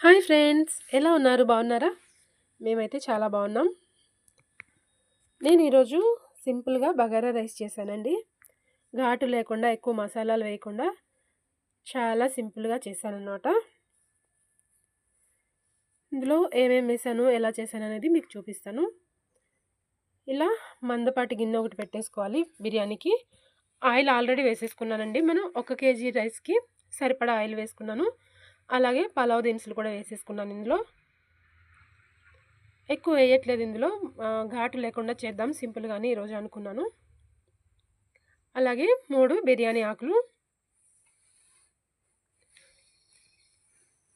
Hi friends ఎలా ఉన్నారు? బాగున్నారా? మేమైతే చాలా బాగున్నాం. నేను ఈరోజు సింపుల్గా బగారా రైస్ చేశానండి. ఘాటు లేకుండా ఎక్కువ మసాలాలు వేయకుండా చాలా సింపుల్గా చేశానన్నమాట. ఇందులో ఏమేమి వేసాను ఎలా చేశాను అనేది మీకు చూపిస్తాను. ఇలా మందపాటి గిన్నె ఒకటి పెట్టేసుకోవాలి బిర్యానీకి. ఆయిల్ ఆల్రెడీ వేసేసుకున్నానండి. మనం ఒక కేజీ రైస్కి సరిపడా ఆయిల్ వేసుకున్నాను. అలాగే పలావ్ దినుసులు కూడా వేసేసుకున్నాను ఇందులో. ఎక్కువ వేయట్లేదు ఇందులో. ఘాటు లేకుండా చేద్దాం సింపుల్గానే ఈరోజు అనుకున్నాను. అలాగే మూడు బిర్యానీ ఆకులు.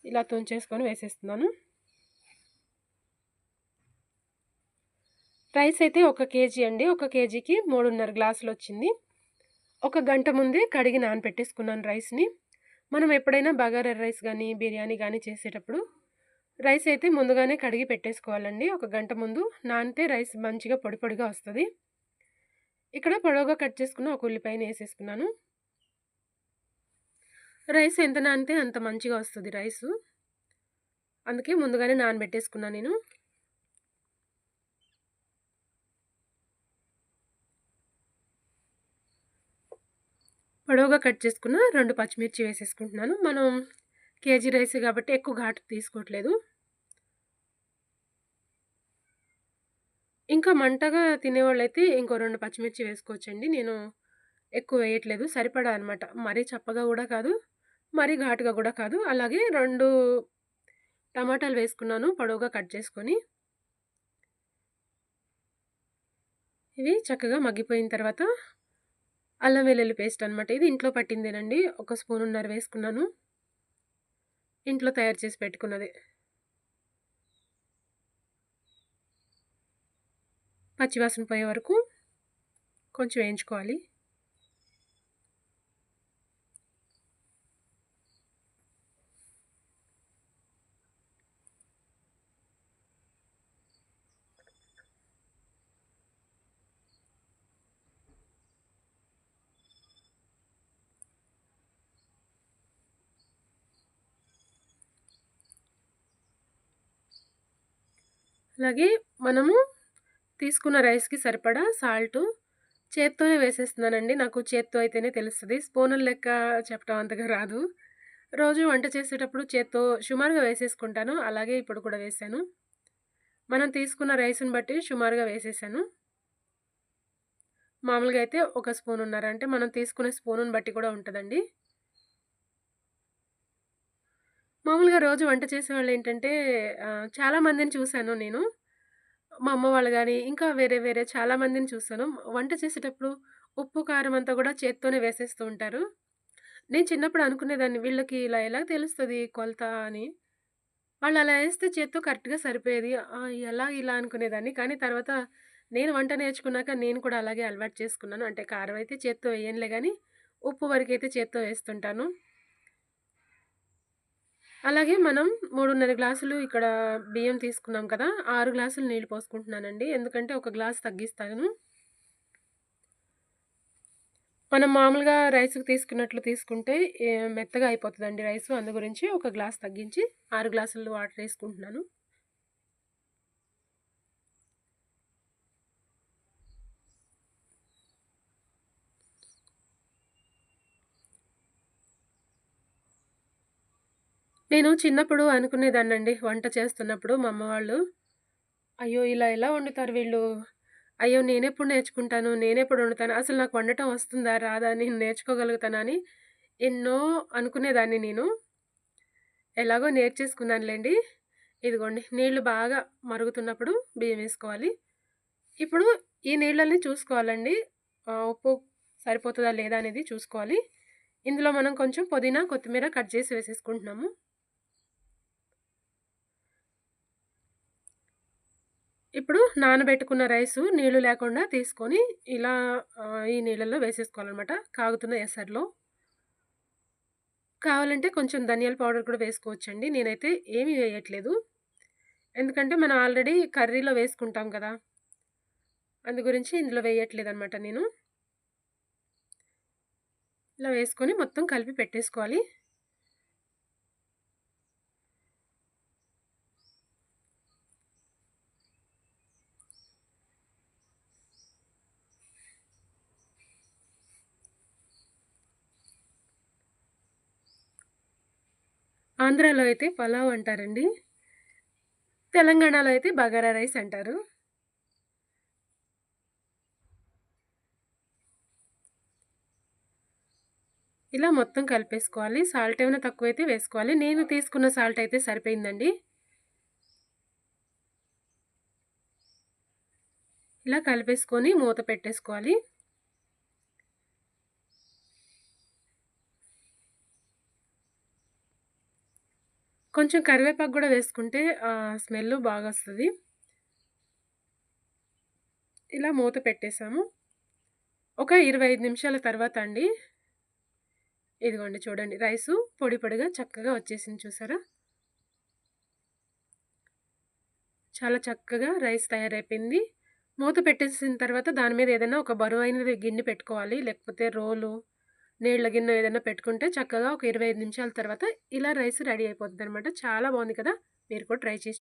ఇలా తుంచేసుకొని వేసేస్తున్నాను. రైస్ అయితే ఒక కేజీ అండి. ఒక కేజీకి మూడున్నర గ్లాసులు వచ్చింది. ఒక గంట ముందే కడిగి నానపెట్టేసుకున్నాను రైస్ని. మనం ఎప్పుడైనా బగారా రైస్ కానీ బిర్యానీ కానీ చేసేటప్పుడు రైస్ అయితే ముందుగానే కడిగి పెట్టేసుకోవాలండి. ఒక గంట ముందు నానితే రైస్ మంచిగా పొడి పొడిగా వస్తుంది. ఇక్కడ పొడవుగా కట్ చేసుకున్న ఒక ఉల్లిపాయని వేసేసుకున్నాను. రైస్ ఎంత నానితే అంత మంచిగా వస్తుంది రైసు. అందుకే ముందుగానే నానబెట్టేసుకున్నాను నేను. పొడవుగా కట్ చేసుకున్న రెండు పచ్చిమిర్చి వేసేసుకుంటున్నాను. మనం కేజీ రైస్ కాబట్టి ఎక్కువ ఘాటు తీసుకోవట్లేదు. ఇంకా మంటగా తినేవాళ్ళైతే ఇంకో రెండు పచ్చిమిర్చి వేసుకోవచ్చండి. నేను ఎక్కువ వేయట్లేదు. సరిపడా అనమాట మరీ చప్పగా కూడా కాదు మరీ ఘాటుగా కూడా కాదు. అలాగే రెండు టమాటాలు వేసుకున్నాను పొడవుగా కట్ చేసుకొని. ఇవి చక్కగా మగ్గిపోయిన తర్వాత అల్లం వెల్లుల్లి పేస్ట్ అనమాట ఇది ఇంట్లో పట్టిందేనండి. ఒక స్పూన్ ఉన్నర వేసుకున్నాను. ఇంట్లో తయారు చేసి పెట్టుకున్నది. పచ్చివాసన పోయే వరకు కొంచెం వేయించుకోవాలి. అలాగే మనము తీసుకున్న రైస్కి సరిపడా సాల్ట్ చేత్తోనే వేసేస్తున్నానండి. నాకు చేత్తో అయితేనే తెలుస్తుంది. స్పూనుల లెక్క చెప్పడం అంతగా రాదు. రోజు వంట చేసేటప్పుడు చేత్తో సుమారుగా వేసేసుకుంటాను. అలాగే ఇప్పుడు కూడా వేసాను. మనం తీసుకున్న రైస్ని బట్టి సుమారుగా వేసేసాను. మామూలుగా అయితే ఒక స్పూన్ ఉన్నారంటే మనం తీసుకునే స్పూనుని బట్టి కూడా ఉంటుందండి. మామూలుగా రోజు వంట చేసేవాళ్ళు ఏంటంటే చాలామందిని చూశాను నేను. మా అమ్మ వాళ్ళు కానీ ఇంకా వేరే వేరే చాలా మందిని చూశాను వంట చేసేటప్పుడు ఉప్పు కారం అంతా కూడా చేత్తోనే వేసేస్తూ ఉంటారు. నేను చిన్నప్పుడు అనుకునేదాన్ని వీళ్ళకి ఇలా ఎలా తెలుస్తుంది కొలత అని. వాళ్ళు అలా వేస్తే చేత్తో కరెక్ట్గా సరిపోయేది. ఎలా ఇలా అనుకునేదాన్ని. కానీ తర్వాత నేను వంట నేర్చుకున్నాక నేను కూడా అలాగే అలవాటు చేసుకున్నాను. అంటే కారం అయితే చేత్తో వేయనులే కానీ ఉప్పు వరకు అయితే చేత్తో వేస్తుంటాను. అలాగే మనం మూడున్నర గ్లాసులు ఇక్కడ బియ్యం తీసుకున్నాం కదా ఆరు గ్లాసులు నీళ్ళు పోసుకుంటున్నానండి. ఎందుకంటే ఒక గ్లాస్ తగ్గిస్తాను. మనం మామూలుగా రైస్కి తీసుకున్నట్లు తీసుకుంటే మెత్తగా అయిపోతుందండి రైస్. అందు గురించి ఒక గ్లాస్ తగ్గించి ఆరు గ్లాసులు వాటర్ వేసుకుంటున్నాను. నేను చిన్నప్పుడు అనుకునేదాన్నండి వంట చేస్తున్నప్పుడు మా అమ్మ వాళ్ళు అయ్యో ఇలా ఎలా వండుతారు వీళ్ళు? అయ్యో నేనెప్పుడు నేర్చుకుంటాను? నేనెప్పుడు వండుతాను? అసలు నాకు వండటం వస్తుందా? రాదా? నేను నేర్చుకోగలుగుతానా? అని ఎన్నో అనుకునేదాన్ని నేను. ఎలాగో నేర్చేసుకున్నానులేండి. ఇదిగోండి నీళ్ళు బాగా మరుగుతున్నప్పుడు బియ్యం వేసుకోవాలి. ఇప్పుడు ఈ నీళ్ళని చూసుకోవాలండి. ఉప్పు సరిపోతుందా లేదా అనేది చూసుకోవాలి. ఇందులో మనం కొంచెం పుదీనా కొత్తిమీర కట్ చేసి వేసేసుకుంటున్నాము. ఇప్పుడు నానబెట్టుకున్న రైసు నీళ్ళు లేకుండా తీసుకొని ఇలా ఈ నీళ్ళల్లో వేసేసుకోవాలన్నమాట. కాగుతున్న ఎసర్లో. కావాలంటే కొంచెం ధనియాల పౌడర్ కూడా వేసుకోవచ్చండి. నేనైతే ఏమీ వేయట్లేదు. ఎందుకంటే మనం ఆల్రెడీ కర్రీలో వేసుకుంటాం కదా. అందు గురించి ఇందులో వేయట్లేదు అనమాట నేను. ఇలా వేసుకొని మొత్తం కలిపి పెట్టేసుకోవాలి. ఆంధ్రాలో అయితే పలావ్ అంటారండి. తెలంగాణలో అయితే బగారా రైస్ అంటారు. ఇలా మొత్తం కలిపేసుకోవాలి. సాల్ట్ ఏమైనా తక్కువైతే వేసుకోవాలి. నేను తీసుకున్న సాల్ట్ అయితే సరిపోయిందండి. ఇలా కలిపేసుకొని మూత పెట్టేసుకోవాలి. కొంచెం కరివేపాకు కూడా వేసుకుంటే స్మెల్ బాగా వస్తుంది ఇలా మూత పెట్టేసాము. ఒక 25 నిమిషాల తర్వాత అండి ఇదిగోండి చూడండి రైసు పొడి పొడిగా చక్కగా వచ్చేసింది చూసారా? చాలా చక్కగా రైస్ తయారైపోయింది. మూత పెట్టేసిన తర్వాత దాని మీద ఏదైనా ఒక బరువైనది గిన్నె పెట్టుకోవాలి. లేకపోతే రోలు, నీళ్ళ గిన్నె ఏదైనా పెట్టుకుంటే చక్కగా ఒక 25 నిమిషాల తర్వాత ఇలా రైస్ రెడీ అయిపోద్దనమాట. చాలా బాగుంది కదా! మీరు కూడా ట్రై చేసి